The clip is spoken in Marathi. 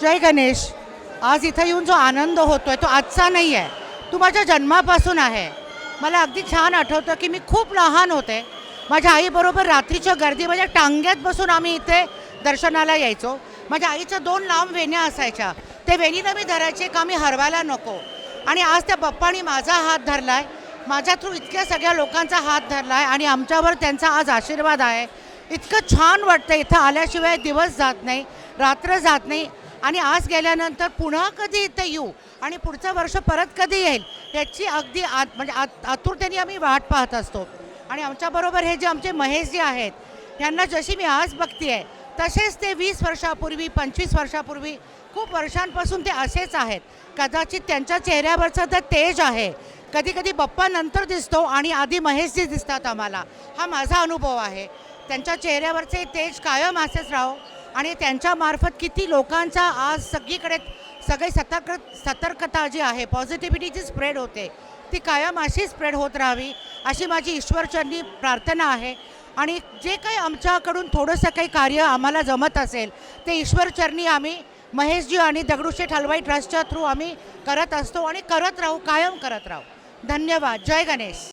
जय गणेश. आज इथं येऊन जो आनंद होतोय तो आजचा नाही आहे तो माझ्या जन्मापासून आहे. मला अगदी छान आठवतं की मी खूप लहान होते. माझ्या आईबरोबर रात्रीच्या गर्दी म्हणजे टांग्यात बसून आम्ही इथे दर्शनाला यायचो. माझ्या आईच्या दोन लांब वेण्या असायच्या. ते वेणीनं मी धरायचे का मी हरवायला नको. आणि आज त्या बाप्पानी माझा हात धरलाय. माझ्या थ्रू इतक्या सगळ्या लोकांचा हात धरलाय आणि आमच्यावर त्यांचा आज आशीर्वाद आहे. इतकं छान वाटतं इथं आल्याशिवाय दिवस जात नाही रात्र जात नाही. आणि आज गेल्यानंतर पुन्हा कधी इथं येऊ? आणि पुढचं वर्ष परत कधी येईल? याची अगदी आत म्हणजे आत आतुरतेने आम्ही वाट पाहत असतो. आणि आमच्याबरोबर हे जे आमचे महेशजी आहेत यांना जशी मी आज बघते आहे तसेच ते वीस वर्षापूर्वी पंचवीस वर्षापूर्वी खूप वर्षांपासून ते असेच आहेत. कदाचित त्यांच्या चेहऱ्यावरचं तर तेज आहे. कधी कधी बप्पा नंतर दिसतो आणि आधी महेशजी दिसतात आम्हाला. हा माझा अनुभव आहे. त्यांच्या चेहऱ्यावरचे तेज कायम असेच राहो. आणि त्यांच्यामार्फत किती लोकांचा आज सगळीकडे सगळी सतर्क सतर्कता जी आहे पॉझिटिव्हिटी जी स्प्रेड होते ती कायम अशी स्प्रेड होत राहावी अशी माझी ईश्वरचरणी प्रार्थना आहे. आणि जे काही आमच्याकडून थोडंसं काही कार्य आम्हाला जमत असेल ते ईश्वरचरणी आम्ही महेशजी आणि दगडूशेठ हलवाई ट्रस्टच्या थ्रू आम्ही करत असतो आणि करत राहू कायम करत राहू. धन्यवाद. जय गणेश.